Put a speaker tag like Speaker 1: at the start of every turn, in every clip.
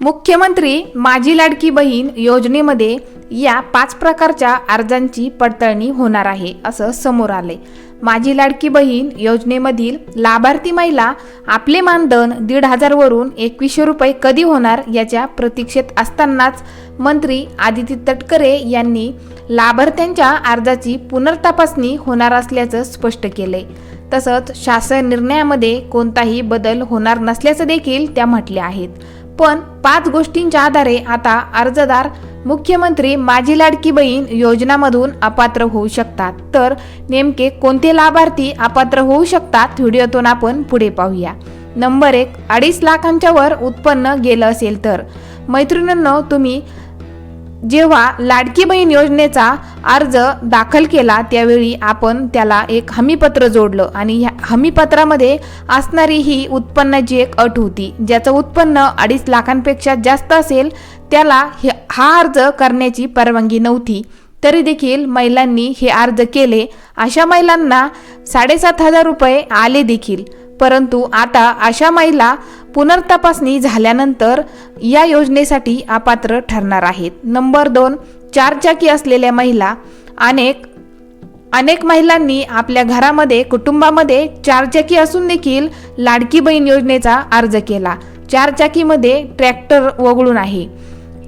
Speaker 1: मुख्यमंत्री माझी लाडकी बहीण योजनेमध्ये या पाच प्रकारच्या अर्जांची पडताळणी होणार आहे असं समोर आले माझी लाडकी बहीण योजनेमधील लाभार्थी महिला आपले मानधन दीड हजारवरून एकवीसशे रुपये कधी होणार याच्या प्रतीक्षेत असतानाच मंत्री आदिती तटकरे यांनी लाभार्थ्यांच्या अर्जाची पुनर्तपासणी होणार असल्याचं स्पष्ट केले तसंच शासन निर्णयामध्ये कोणताही बदल होणार नसल्याचं देखील त्या म्हटल्या आहेत. पण पाच गोष्टींच्या आधारे आता अर्जदार मुख्यमंत्री माझी लाडकी बहीण योजनामधून अपात्र होऊ शकतात. तर नेमके कोणते लाभार्थी अपात्र होऊ शकतात व्हिडिओतून आपण पुढे पाहूया. नंबर एक अडीच लाखांच्या वर उत्पन्न गेलं असेल तर. मैत्रिणींनो तुम्ही जेव्हा लाडकी बहीण योजनेचा अर्ज दाखल केला त्यावेळी आपण त्याला एक हमीपत्र जोडलं आणि ह्या हमीपत्रामध्ये असणारी ही उत्पन्नाची एक अट होती. ज्याचं उत्पन्न अडीच लाखांपेक्षा जास्त असेल त्याला हे- हा अर्ज करण्याची परवानगी नव्हती. तरी देखील महिलांनी हे अर्ज केले. अशा महिलांना साडेसात हजार रुपये आले देखील. परंतु आता अशा महिला पुनर्तपासणी झाल्यानंतर या योजनेसाठी अपात्र ठरणार आहेत. नंबर दोन चारचाकी असलेल्या महिला अनेक अनेक महिलांनी आपल्या घरामध्ये कुटुंबामध्ये चारचाकी असून देखील लाडकी बहीण योजनेचा अर्ज केला. चारचाकीमध्ये ट्रॅक्टर वगळून आहे.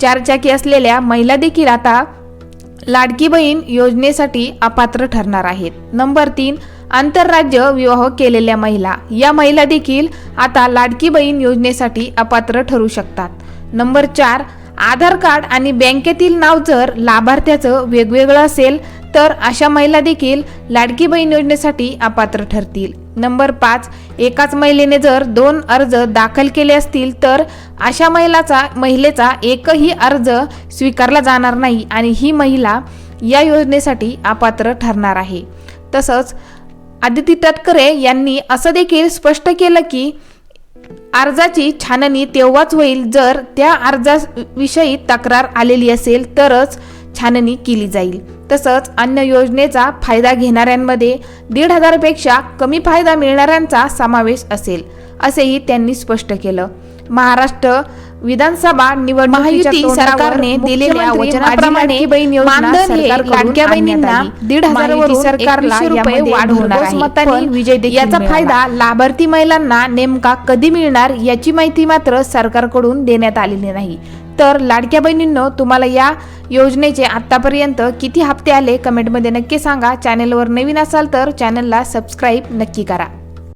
Speaker 1: चारचाकी असलेल्या महिला देखील आता लाडकी बहीण योजनेसाठी अपात्र ठरणार आहेत. नंबर तीन आंतरराज्य विवाह केलेल्या महिला. या महिला देखील आता लाडकी बहीण योजनेसाठी अपात्र ठरू शकतात. नंबर चार आधार कार्ड आणि बँकेतील नाव जर लाभार्थ्याचं वेगवेगळं असेल तर अशा महिला देखील लाडकी बहीण योजनेसाठी अपात्र ठरतील. नंबर पाच एकाच महिलेने जर दोन अर्ज दाखल केले असतील तर अशा महिलाचा महिलेचा एकही अर्ज स्वीकारला जाणार नाही आणि ही महिला या योजनेसाठी अपात्र ठरणार आहे. तसंच आदिती तटकरे यांनी असं देखील स्पष्ट केलं की अर्जाची छाननी तेव्हाच होईल जर त्या अर्जाविषयी तक्रार आलेली असेल तरच छाननी केली जाईल. तसंच अन्य योजनेचा फायदा घेणाऱ्यांमध्ये दीड हजारपेक्षा कमी फायदा मिळणाऱ्यांचा समावेश असेल असेही त्यांनी स्पष्ट केलं. महाराष्ट्र विधानसभा निवडणुकीच्या
Speaker 2: महायुती सरकारने दिलेल्या वचनाप्रमाणे मानधन हे लाडक्या बहिणींना. दीड
Speaker 1: महायुती सरकारला
Speaker 2: 2100 रुपये
Speaker 1: यामध्ये
Speaker 2: वाढ होणार.
Speaker 1: मतांनी विजय
Speaker 2: याचा. फायदा
Speaker 1: लाभार्थी महिलांना नेमका कधी मिळणार याची माहिती मात्र सरकारकडून देण्यात आलेली नाही तर लाडक्या बहिणींनो तुम्हाला या योजनेचे आतापर्यंत किती हप्ते आले कमेंटमध्ये नक्की सांगा चॅनेलवर नवीन असाल तर चॅनलला सबस्क्राईब नक्की करा